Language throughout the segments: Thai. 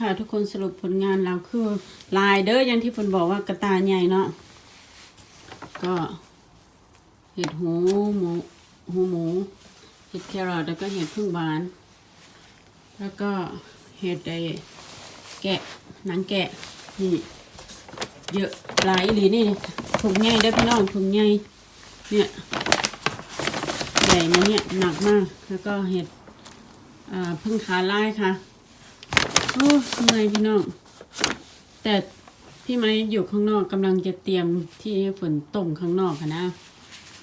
ค่ะทุกคนสรุปผลงานเราคือลายเด้ออย่างที่ฝนบอกว่ากระตาใหญ่เนาะก็เห็ดหูหมูหูหมูเห็ดแครอทแล้วก็เห็ดพึ่งหวาน แล้วก็เห็ดไอแกะหนังแกะนี่เยอะหลายหลีนี่ถุงใหญ่เด้พี่น้องถุงใหญ่เนี่ยใหญ่นะเนี่ยหนักมากแล้วก็เห็ดพึ่งขาลายค่ะ โอ้เหนื่อยพี่น้อง แต่พี่ไม้อยู่ข้างนอกกำลังจะเตรียมที่ให้ฝนต้มข้างนอกค่ะนะ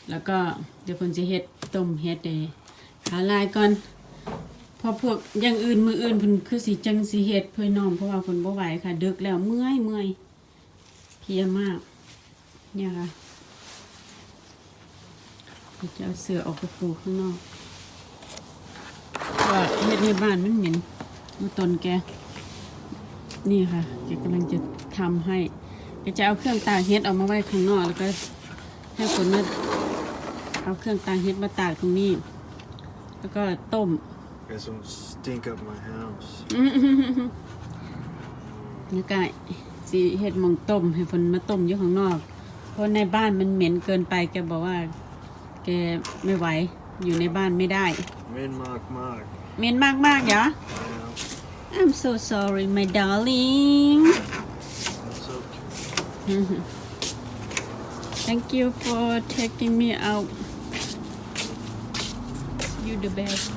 แล้วก็เดี๋ยวฝนจะเฮ็ดต้มเฮ็ดเดขาลายก่อนพอพวกอย่างอื่นมืออื่นฝนคือสีจังสีเฮ็ดเพื่อนองเพราะว่าฝนบ่ไหวค่ะดึกแล้วเมื่อยเมื่อยเพียมาก เนี่ยค่ะจะเอาเสือออกไปปูข้างนอกว่าเฮ็ดในบ้านมันเหม็น ดูตนแก นี่ค่ะ แกกำลังจะทำให้ แกจะเอาเครื่องตากเฮ็ดออกมาไว้ข้างนอกแล้วก็ ให้ฝนมาเอาเครื่องตากเฮ็ดมาตากตรงนี้ แล้วก็ต้ม Guys don't stink up my house. แล้วก็สีเฮ็ดหมองต้ม ให้ฝนมาต้มอยู่ข้างนอก เพราะในบ้านมันเหม็นเกินไป แกบอกว่า แกไม่ไหว อยู่ในบ้านไม่ได้ Min mark mark. เหม็นมากๆเหรอ Yeah, I'm so sorry my darling that's okay. Thank you for taking me out. You the best.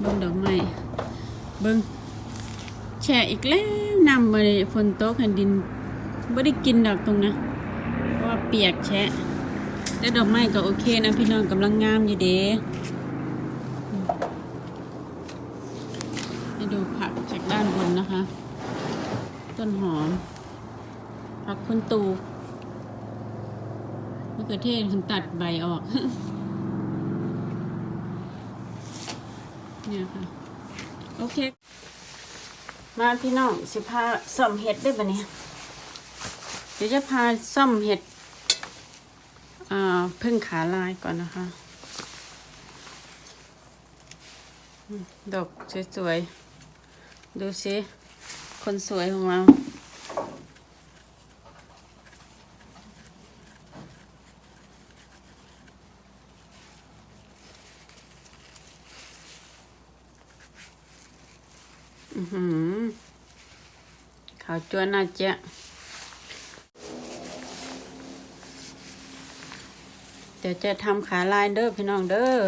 เบิ่งดอกไม้เบิ่งแช่อีกแล้วนำมาเลยฝนตกแผ่นดินไม่ได้กินดอกตรงนะเพราะว่าเปียกแชะแต่ดอกไม้ก็โอเคนะพี่น้องกำลังงามอยู่เด้ให้ดูผักจากด้านบนนะคะ ต้นหอม ผัก คุณตูมะเขือเทศคุณตัดใบออก เนี่ยค่ะ โอเค มาพี่น้องสิพาซ่อมเห็ดได้ปะเนี่ยเดี๋ยวจะพาซ่อมเห็ดอ่าพึ่งขาลายก่อนนะคะ ดอกสวยๆ ดูสิ คนสวยของเรา อือหือ ขาวน่าเจ๊ะเดี๋ยวจะทำขาลายเด้อพี่น้องเด้อ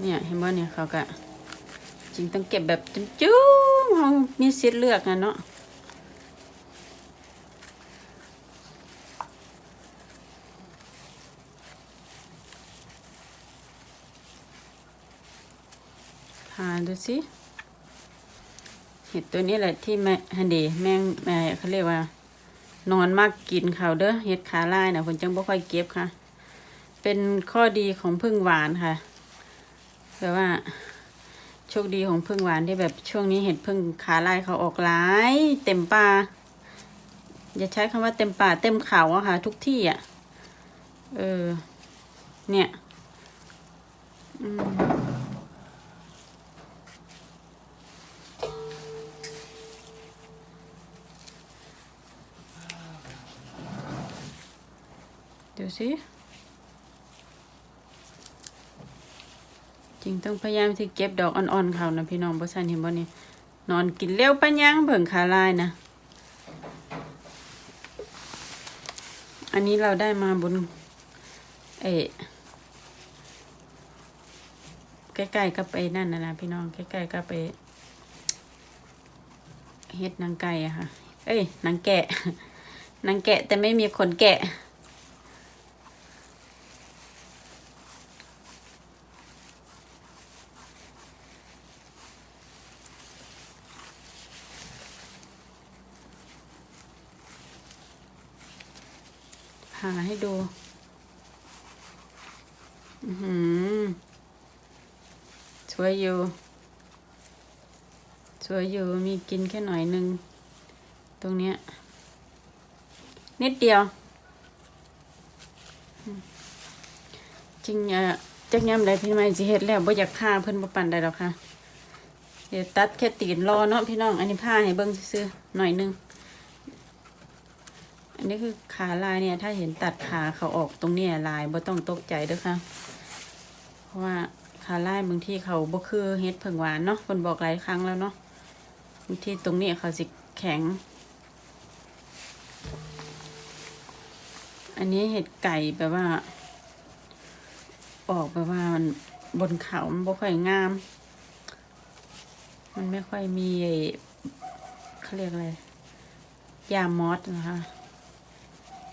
เนี่ยเห็นบ่เนี่ยเขากะจริงต้องเก็บแบบจุ้มๆเขามีสิทธิ์เลือกนะเนาะหานดูสิ เห็ดตัวนี้แหละที่แม่ฮันดีแม่งแม่เขาเรียกว่า นอนมากกินเขาเด้อเห็ดขาลายนะผมจังบ่ค่อยเก็บค่ะ เป็นข้อดีของพึ่งหวานค่ะแบบว่าโชคดีของพึ่งหวานที่แบบช่วงนี้เห็ดพึ่งขาลายเขาออกหลาย เต็มป่าอย่าใช้คำว่าเต็มป่าเต็มเขาอะค่ะ ทุกที่อะเออ เนี่ย อืม ดูสิจริงต้องพยายามที่เก็บดอกอ่อนๆเขานะพี่น้องบ่ซันเห็นบ่นี่นอนกินเร็วปัญญังเบิ่งขาลายนะ อันนี้เราได้มาบนเออใกล้ๆกับไปนั่นนะนะพี่น้องใกล้ๆกับไปเฮ็ดนางไก่อะค่ะ เอ้ยนางแกะนางแกะแต่ไม่มีขนแกะ หาให้ดู อือหือ สวยอยู่ ส วยอยู่มีกินแค่หน่อยหนึ่งตรงเนี้ย นิดเดียว จริงอะจักยามใดพี่ไม่สิเฮ็ดแล้วบ่อยากฆ่าเพิ่นบ่ปานใดดอกค่ะ เดี๋ยวตัดแค่ตีนรอเนาะพี่น้อง อันนี้ผ้าให้เบิ้งซื้อหน่อยนึง อันนี้คือขาลายเนี่ย ถ้าเห็นตัดขาเขาออกตรงเนี้ยลายบ่ต้องตกใจเด้อค่ะ เพราะว่าขาลายบางที่เขาบ่คือเฮ็ดเพิ่งหวานเนาะคนบอกหลายครั้งแล้วเนาะ ที่ตรงนี้เขาสิแข็ง อันนี้เห็ดไก่แบบว่า ออกแบบว่ามันบนเขามันบ่ค่อยงาม มันไม่ค่อยมีเขาเรียกอะไรยามอสนะคะ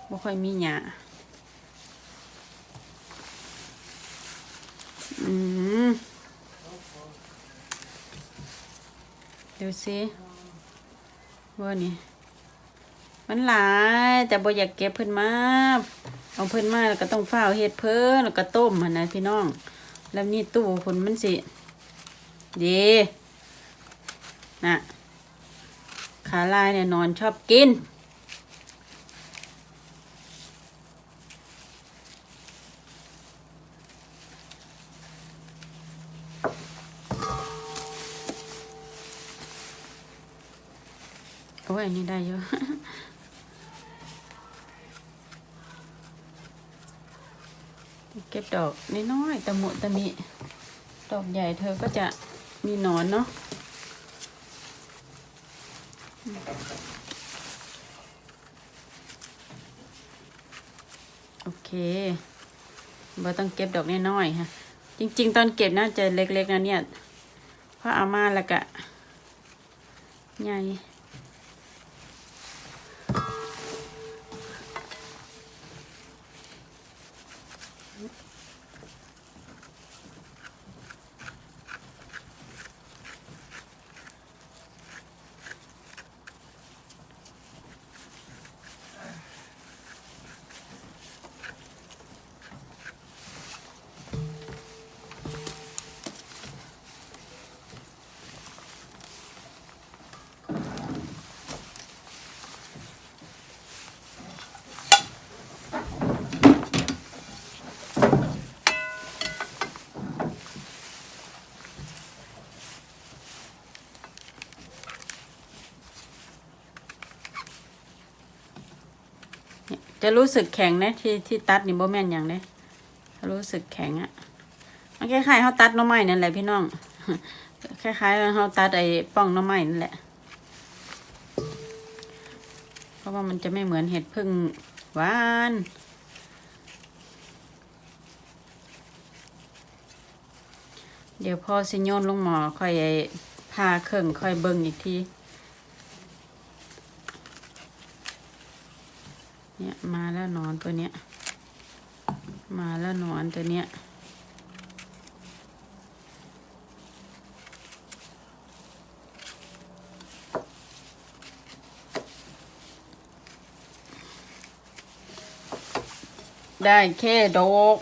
บ่ค่อยมีหยาอืม ดูสิว่านี่มันหลายแต่บ่อยากเก็บเพิ่นมาเอาเพิ่นมาแล้วก็ต้องฝ้าเฮ็ดเพิ่นแล้วก็ต้มหั่นนะพี่น้อง แล้วนี่ตู้เพิ่นมันสิดีนะขาลายเนี่ยนอนชอบกิน้ยนนี้ได้เยอะเก็บดอกน้อยๆตะมุตะมิ ดอกใหญ่เธอก็จะมีหนอนเนาะโอเคเราต้องเก็บดอกน้อยๆค่ะจริง ๆ ตอนเก็บน่าจะเล็ก ๆนะเนี่ยเพราะอามาแล้วก็ใหญ่ จะรู้สึกแข็งนะที่ที่ตัดนี่บ่แม่นอย่างเลยรู้สึกแข็งอะมันคล้ายๆเขาตัดน้อไม้นั่นแหละพี่น้อง คล้ายๆเขาตัดไอ้ป้องน้อไม้นั่นแหละ เพราะว่ามันจะไม่เหมือนเห็ดพึ่งหวานเดี๋ยวพอสิโยนลงหมอค่อยไอ้พาเครื่องค่อยเบิ่งอีกที เนี่ยมา แล้วหนอนตัวเนี้ย มาแล้วหนอนตัวเนี้ย ได้แค่ดอก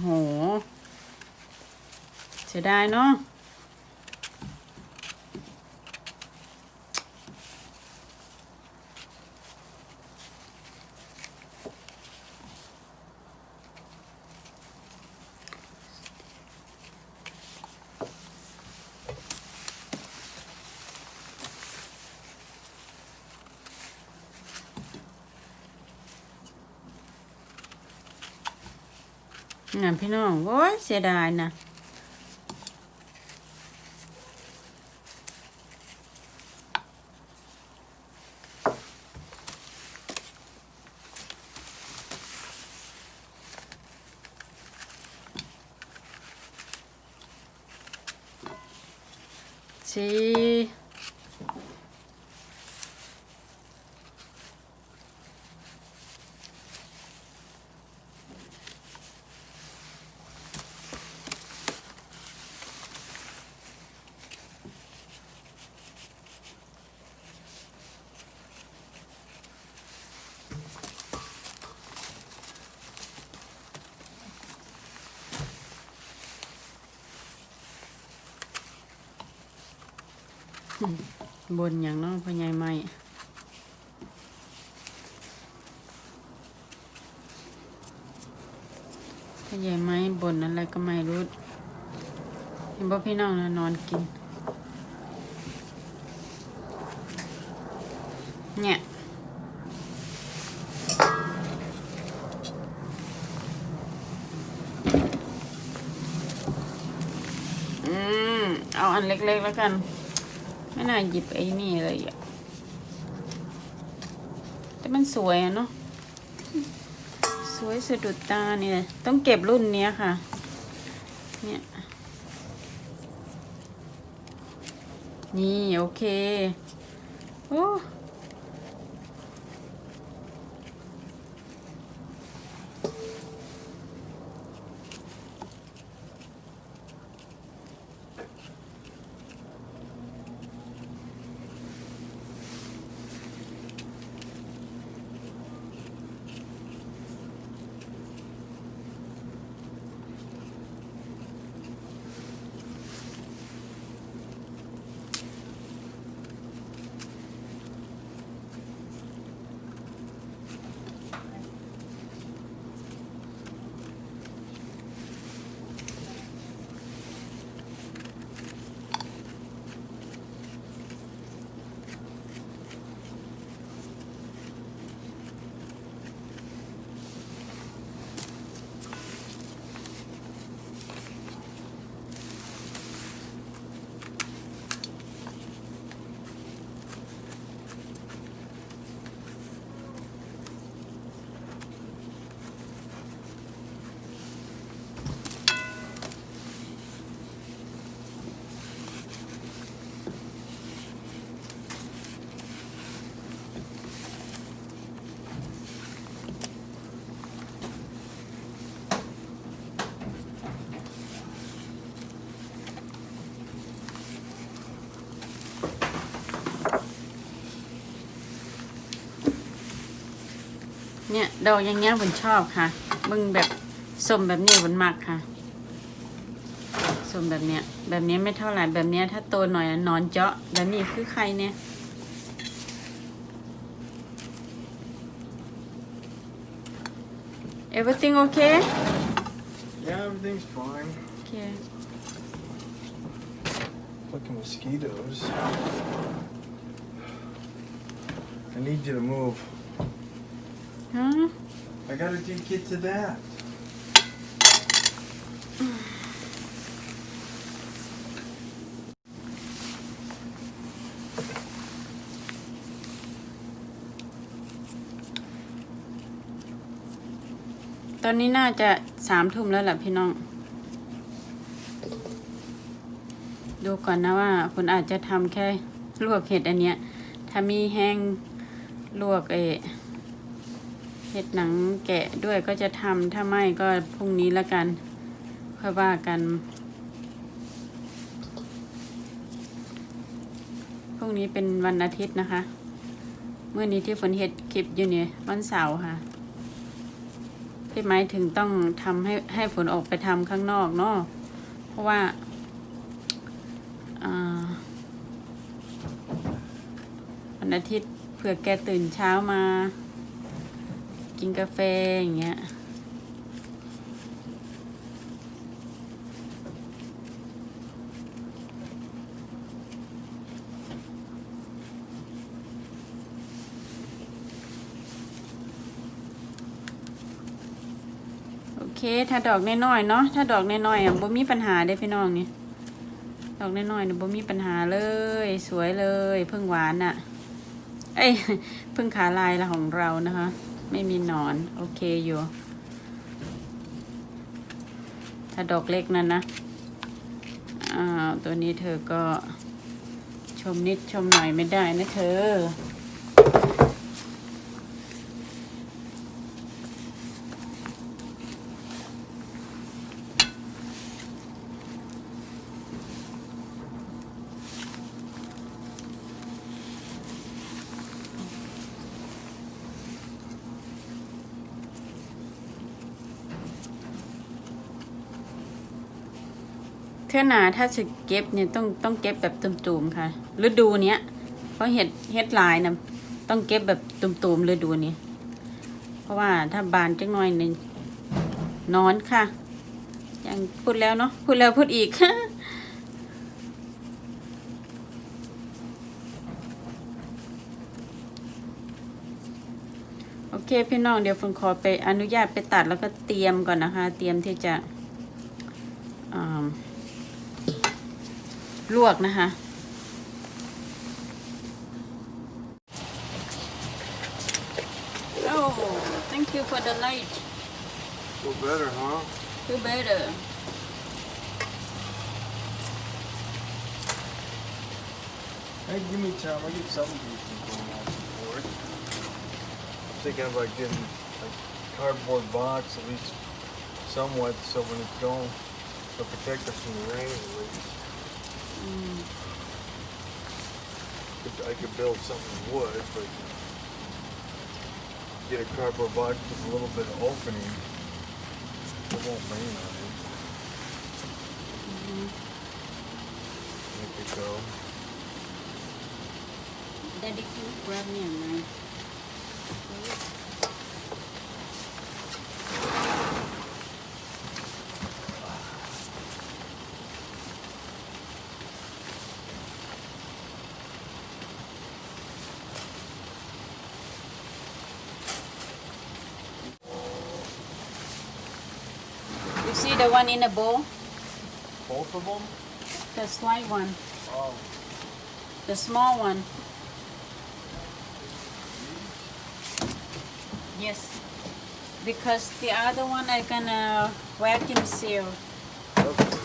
โห เสียดายเนาะนะพี่น้องโอ้ยเสียดายนะ si บนอย่างน้องพญายไม่พญายไม้บนอะไรก็ไม่รู้เห็นบ่พี่น้องนะนอนกิน เนี่ยอืมเอาอันเล็กๆแล้วกัน ไม่น่าหยิบไอ้นี่เลยอะ แต่มันสวยอะเนาะ สวยสะดุดตาเนี่ย ต้องเก็บรุ่นเนี้ยค่ะ เนี่ย นี่ โอเค โอ้ ดอกอย่างเงี้ยผมชอบค่ะมึงแบบสมแบบนี้ผมมักค่ะสมแบบเนี้ย แบบนี้ไม่เท่าไหร่แบบเนี้ยถ้าโตหน่อยอะนอนเจาะแบบนี้คือใครเนี่ย everything okay Yeah, everything's fine. okay Fucking mosquitoes. I need you to move. Huh I gotta get get to that. ตอนนี้น่าจะสามทุ่มแล้วแหละพี่น้อง ดูก่อนนะว่าคุณอาจจะทำแค่ลวกเห็ดอันเนี้ย ถ้ามีแห้งลวกเออ เห็ดหนังแกะด้วยก็จะทำถ้าไม่ก็พรุ่งนี้ละกันค่อยว่ากันพรุ่งนี้เป็นวันอาทิตย์นะคะ เมื่อนี้ที่ฝนเห็ดคลิปอยู่เนี่ยวันเสาร์ค่ะพี่ไม้ถึงต้องทำให้ให้ฝนออกไปทำข้างนอกเนาะเพราะว่าอ่าวันอาทิตย์เผื่อแกตื่นเช้ามา กินกาแฟอย่างเงี้ยโอเคถ้าดอกน้อยๆเนาะ ถ้าดอกน้อยๆอะบ่มีปัญหาเด้พี่น้องนี่ ดอกน้อยๆเนี่ยบ่มีปัญหาเลย สวยเลย เพิ่งหวานอะ่ะ เอ้ย เพิ่งขาลายละของเรานะคะ ไม่มีหนอน โอเคอยู่ ถ้าดอกเล็กนั่นนะอ้าวตัวนี้เธอก็ชมนิดชมหน่อยไม่ได้นะเธอ อหนาถ้าจะเก็บเนี่ยต้องต้องเก็บแบบตุ่มๆค่ะ ฤดูเนี้ยเพราะเห็ดเห็ดลายนะต้องเก็บแบบตุ่มๆฤดูนี้ เพราะว่าถ้าบานจังหน่อยหนึงนอนค่ะ ยังพูดแล้วเนาะพูดแล้วพูดอีกโอเคพี่น้องเดี๋ยวฝนขอไปอนุญาตไปตัดแล้วก็เตรียมก่อนนะคะ เตรียมที่จะ ลวกนะคะ Oh, thank you for the light. Feel better, huh? Feel better. Hey, give me time. I get something decent going on for it. Thinking about getting like cardboard box at least somewhat so when it's gone, it'll protect us from the rain at least. I could build something with wood, but get a cardboard box with a little bit of opening. It won't rain on it. Mm-hmm. Make it go. Daddy, can you grab me a knife? the one in the bowl? Both of them? The slight one, Oh. the small one. Yes, because the other one I gonna vacuum seal. Okay.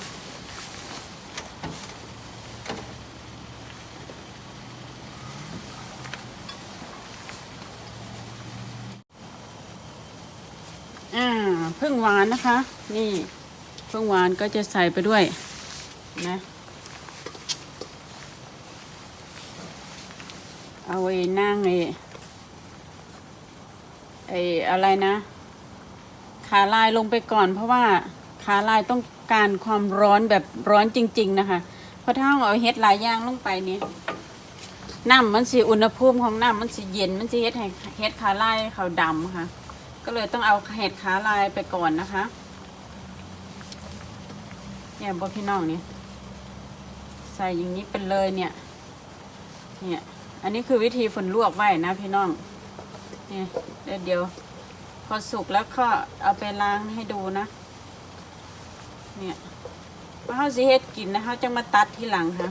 Ah, อ่าพึ่งหวานนะคะ นี่ พึ่งหวานก็จะใส่ไปด้วยนะเอาไอ้นั่งไอ้ไอ้อะไรนะ ขาลายลงไปก่อนเพราะว่าขาลายต้องการความร้อนแบบร้อนจริง ๆ นะคะเพราะถ้าเอาเฮ็ดหลายย่างลงไปเนี่ยน้ำมันสิอุณหภูมิของน้ำมันสิเย็นมันสิเฮ็ดให้เฮ็ดขาลายเขาดำค่ะ ก็เลยต้องเอาเห็ดขาลายไปก่อนนะคะ เนี่ยบอพี่น้องนี่ใส่อย่างนี้เป็นเลยเนี่ย เนี่ย อันนี้คือวิธีฝนลวกไว้นะพี่น้อง เนี่ยเดี๋ยวเดี๋ยวพอสุกแล้วก็เอาไปล้างให้ดูนะ เนี่ยพอเขาสิเฮ็ดกินนะเขาจะมาตัดที่หลังค่ะ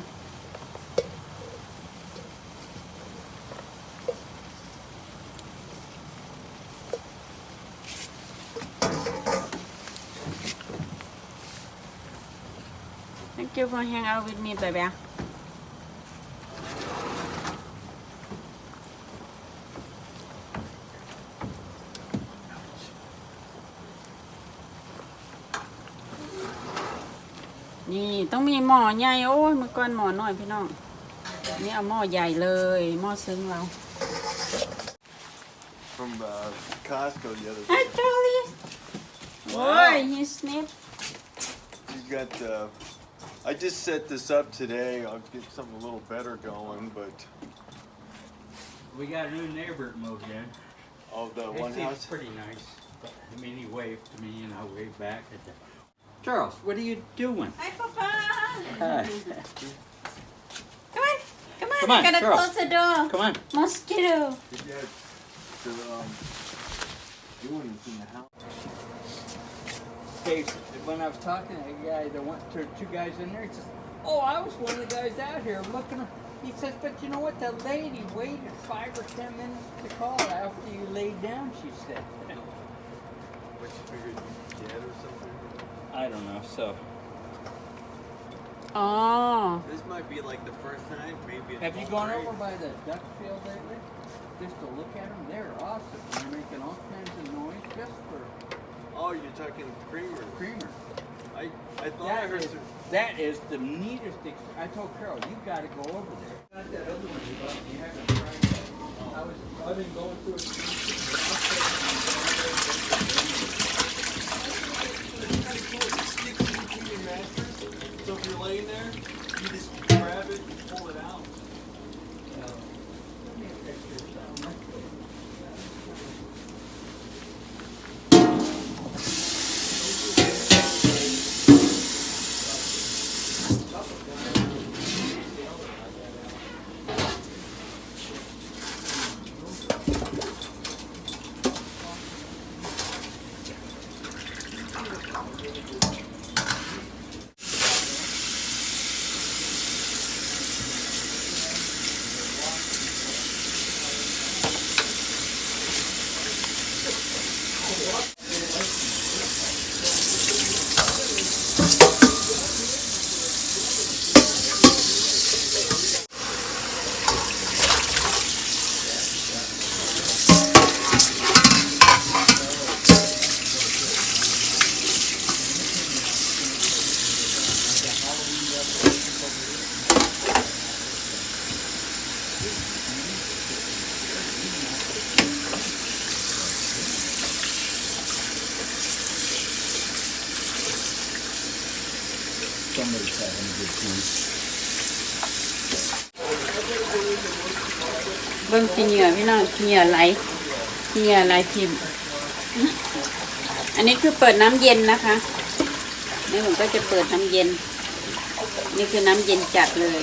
Thank you for hanging out with me, baby. นี่ต้องมีหม้อใหญ่โอ้ยเมื่อก่อนหม้อน้อยพี่น้องนี่เอาหม้อใหญ่เลยหม้อซึ้งเรา From uh, Costco the other Hi day. Charlie Wow. โอ้ย he snip You got. Uh, I just set this up today. I'll get something a little better going, but We got a new neighbor that moved in. oh, the He one seems house. pretty nice. But, I mean, he waved to me and I waved back at the. Charles, what are you doing? Hi Papa Hi. Come on Come on Come on, gotta Charles. close the door Come on. Mosquito Yeah, to um, doing in the house. Hey, when I was talking to a guy, there went to two guys in there. He says, "Oh, I was one of the guys out here looking." He says, "But you know what? The lady waited five or ten minutes to call after you laid down." She said, What you figured you dead or something? "I don't know." So, อ๋อ This might be like the first time, maybe. in have you gone three. over by the duck field lately? Just to look at them? They're awesome. They're making all kinds of noise just for Oh, you're talking creamer. creamer. I I thought I heard is, some. that is the neatest. Ex- I told Carol, you got to go over there. Not that other one you bought. You haven't tried that. I was. I've been going through it. Somebody's having a good time. เบิ่งขี้เหงื่อพี่น้องขี้เหงื่อไหลขี้เหงื่อไหลพิมพ์อันนี้คือเปิดน้ำเย็นนะคะนี่ผมก็จะเปิดน้ำเย็น นี่คือน้ำเย็นจัดเลย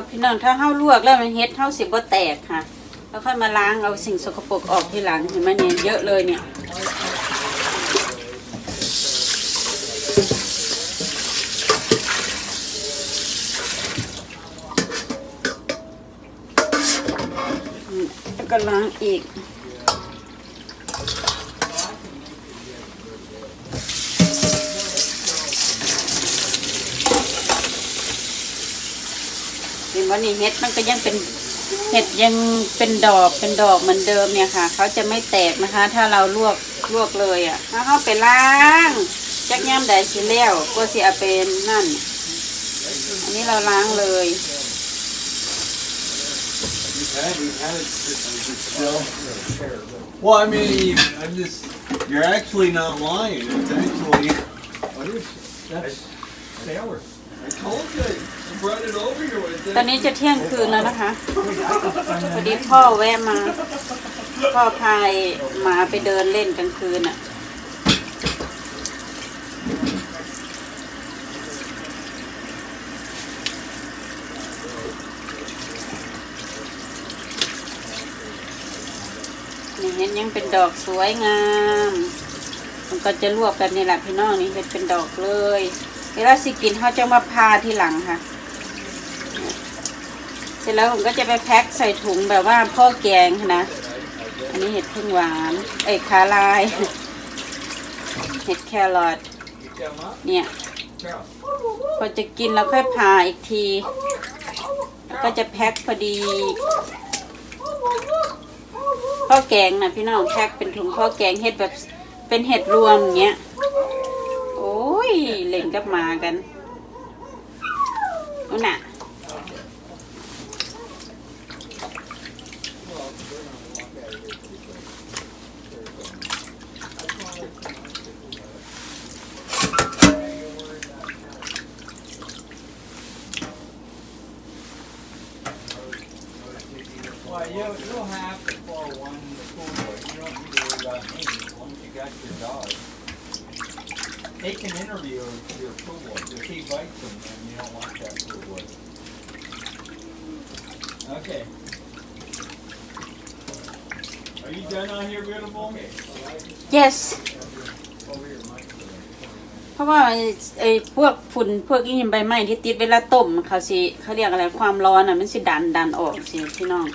ว่าพี่น้องถ้าเฮาลวกแล้วมันเฮ็ดเฮาสิบ่แตกค่ะ แล้วค่อยมาล้างเอาสิ่งสกปรกออกทีหลังเห็นไหมเนี่ยเยอะเลยเนี่ยก็ล้างอีก ว่านี่เห็ดมันก็ยังเป็นเห็ดยังเป็นดอกเป็นดอกเหมือนเดิมเนี่ยค่ะเขาจะไม่แตกนะคะ ถ้าเราลวกลวกเลยอะถ้าเขาไปล้างจักย่ำใดสิแล้วก็สิเอาเป็นนั่น อันนี้เราล้างเลย Well, I mean, I'm just. You're actually not lying. It's actually. That's sour. ตอนนี้จะเที่ยงคืนแล้วนะคะพอดีพ่อแวะมา พ่อพายหมาไปเดินเล่นกลางคืนอะ นี่เห็นยังเป็นดอกสวยงาม มันก็จะลวกกันนี่แหละพี่น้องนี่เป็นดอกเลย เวลาสิกินเขาจะมาพาทีหลังค่ะ เสร็จแล้วผมก็จะไปแพ็คใส่ถุงแบบว่าพ่อแกงนะ อันนี้เห็ดพึ่งหวาน เอ้ยขาลาย เห็ดแครอท เนี่ย พอจะกินแล้วค่อยผ่าอีกที ก็จะแพ็คพอดีข้าวแกงนะพี่น้องแพ็คเป็นถุงข้าวแกงเห็ดแบบเป็นเห็ดรวมเงี้ย โอ้ย เล่นกับหมากันนู่นน่ะ Well, you, you'll have to for one the pool boy. You don't need to worry about me once you got your dog. They can interview your pool boy. If he bites them, then you don't want that pool boy. Okay. Are you done out here, beautiful? yes Over here, Mike. เพราะว่าไอ้พวกฝุ่นพวกอีหิมใบไม้ที่ติดเวลาต้มเขาสิเขาเรียกอะไรความร้อนอะมันสิดันดันออกสิพี่น้อง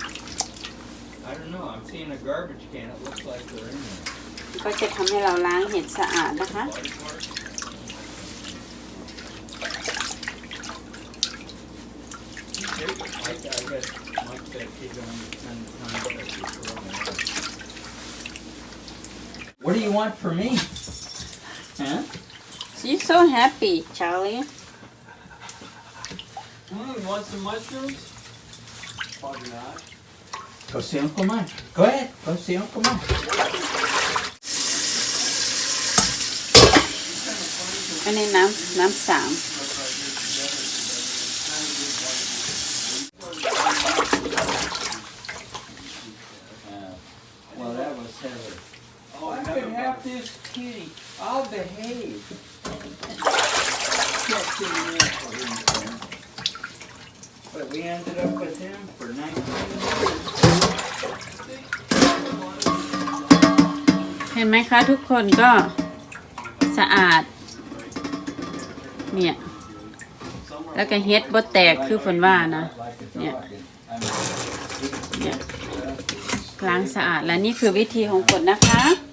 I don't know. I'm seeing a garbage can. It looks like they're in there. ก็จะทำให้เราล้างเห็ดสะอาดนะคะ I, said, Mike said going to. What do you want for me? Huh? She's so happy, Charlie. Hmm. you want some mushrooms? Probably not. Go see Uncle Mike. Go ahead. Go see Uncle Mike. Any nam nam sound. This kitty. I'll behave. But we ended up with him for 19 years. เห็นไหมคะทุกคนก็สะอาด เนี่ย แล้วก็เฮ็ดบ่แตกคือฝนว่านะ เนี่ย เนี่ยล้างสะอาดและนี่คือวิธีของฝนนะคะ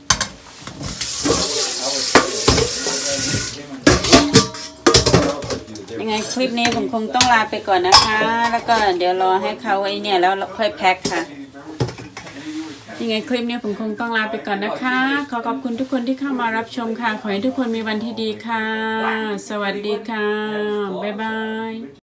คลิปนี้ผมคงต้องลาไปก่อนนะคะ แล้วก็เดี๋ยวรอให้เขาไอ้เนี่ยแล้วค่อยแพ็คค่ะยังไงคลิปนี้ผมคงต้องลาไปก่อนนะคะ ขอขอบคุณทุกคนที่เข้ามารับชมค่ะ ขอให้ทุกคนมีวันที่ดีค่ะ สวัสดีค่ะ บ๊ายบาย